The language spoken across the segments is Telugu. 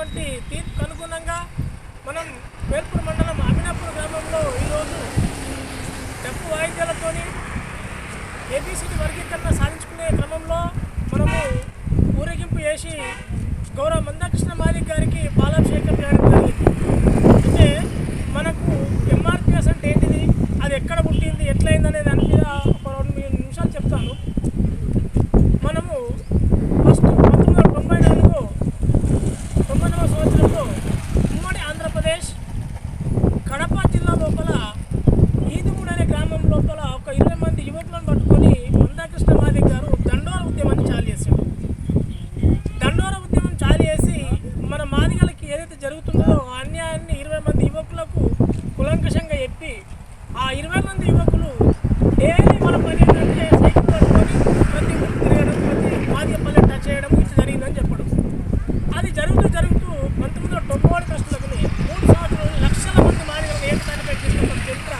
ఇచ్చినటువంటి తీర్పుకు అనుగుణంగా మనం వేల్పూర్ మండలం అమినాపూర్ గ్రామంలో ఈరోజు డప్పు వాయిద్యాలతోని ఏబిసిడి వర్గీకరణ సాధించుకునే క్రమంలో మనము ఊరేగింపు చేసి గౌరవ మందాకృష్ణ మాలిక్ గారికి పాలాభిషేకం చేయడం జరిగింది అంటే మనకు ఎంఆర్పిఎస్ అంటే ఏంటిది అది ఎక్కడ పుట్టింది ఎట్లయింది అనే దాని మీద ఒక రెండు మూడు నిమిషాలు చెప్తాను మనము ఫస్ట్ పంతొమ్మిది వందల తొంభై నాలుగు తొంభై నాలుగు సంవత్సరంలో ఉమ్మడి ఆంధ్రప్రదేశ్ కడప జిల్లా లోపల ఈదుమూడు అనే గ్రామం లోపల ఒక ఇరవై మంది యువకులను పట్టుకొని మందాకృష్ణ మాదిక్ గారు దండోర ఉద్యమాన్ని చాలు చేశారు దండోర ఉద్యమం చాలు చేసి మన మాదిగలకి ఏదైతే జరుగుతుందో ఆ అన్యాయాన్ని ఇరవై మంది యువకులకు కులంకషంగా చెప్పి ఆ ఇరవై మంది యువకులు డైలీ మన పని ఏంటంటే సైకిల్ పట్టుకొని ప్రతి ఊరు తిరగడం ప్రతి మాదిగ పల్లె టచ్ చేయడం ఇది జరిగిందని చెప్పడం. అది జరుగుతూ జరుగుతూ పంతొమ్మిది వందల తొంభై ఒకటి కష్టలకుని మూడు సంవత్సరాలు లక్షల మంది మాదిగలను ఏకతాటిపై తీసుకున్న చరిత్ర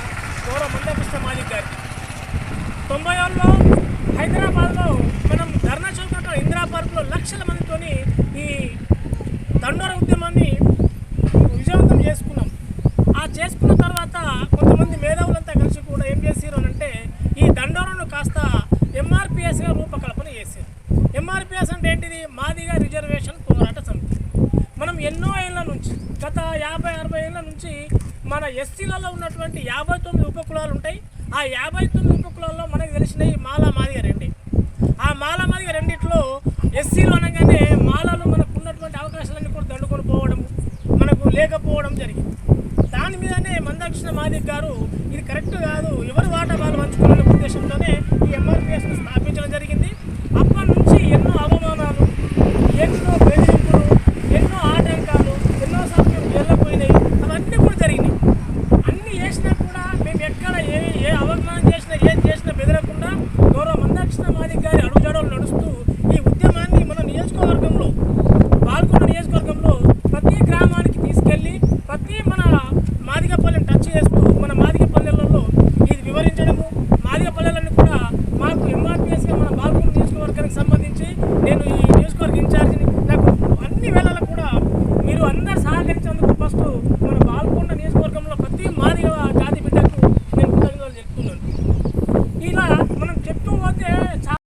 గౌరవ మందకృష్ణ మాదిక్ గారి. తొంభై ఏళ్ళలో హైదరాబాద్లో మనం ధర్నా చౌకట్లో ఇందిరా పార్క్లో లక్షల మందితోని ఈ దండోర ఉద్యమాన్ని విజయవంతం చేసుకున్నాం. ఆ చేసుకున్న ఎస్సీలలో ఉన్నటువంటి యాభై తొమ్మిది ఉపకులాలు ఉంటాయి. ఆ యాభై తొమ్మిది ఉపకులాల్లో మనకు తెలిసినవి మాలా మాదిగ రెండే. ఆ మాల మాదిగ రెండిట్లో ఎస్సీలు అనగానే మాలలు మనకు ఉన్నటువంటి అవకాశాలన్నీ కూడా దండుకొని పోవడం మనకు లేకపోవడం జరిగింది. దాని మీదనే మందాకృష్ణ మాదిక్ గారు ఇది కరెక్ట్ కాదు ఎవరు వాటా వాళ్ళు పంచుకోవాలనే ఉద్దేశంతోనే ఈ ఎంఆర్పిఎస్ను స్థాపించడం జరిగింది. అప్పటి నుంచి ఎన్నో అవమానాలు ఎన్నో ఎన్నో ఆటంకాలు ఎన్నోసార్లు మేము వెళ్ళిపోయినాయి అవన్నీ కూడా జరిగినాయి అన్ని చేసినా కూడా మేము ఎక్కడ ఏ ఏ అవమానం చేసినా ఏం చేసినా బెదరకుండా గౌరవ మందాకృష్ణ మాదిక్ గారి అడుగుజాడలు నడుస్తూ ఈ ఉద్యమాన్ని మన నియోజకవర్గంలో పాల్గొన్న నియోజకవర్గంలో ప్రతి గ్రామానికి తీసుకెళ్ళి ప్రతి మన మాదిగపల్లెని టచ్ చేస్తూ మన మాదిగపల్లెలలో ఇది వివరించడము. మాదిగపల్లెలను కూడా మాకు ఎంఆర్పిఎస్గా మన బాల్కొండ నియోజకవర్గానికి సంబంధించి నేను ఈ నియోజకవర్గ ఇన్ఛార్జిని నాకు అన్ని వేళల్లో కూడా మీరు అందరు సహకరించేందుకు ఫస్ట్ మన బాల్కొండ నియోజకవర్గంలో ప్రతి మాదిగ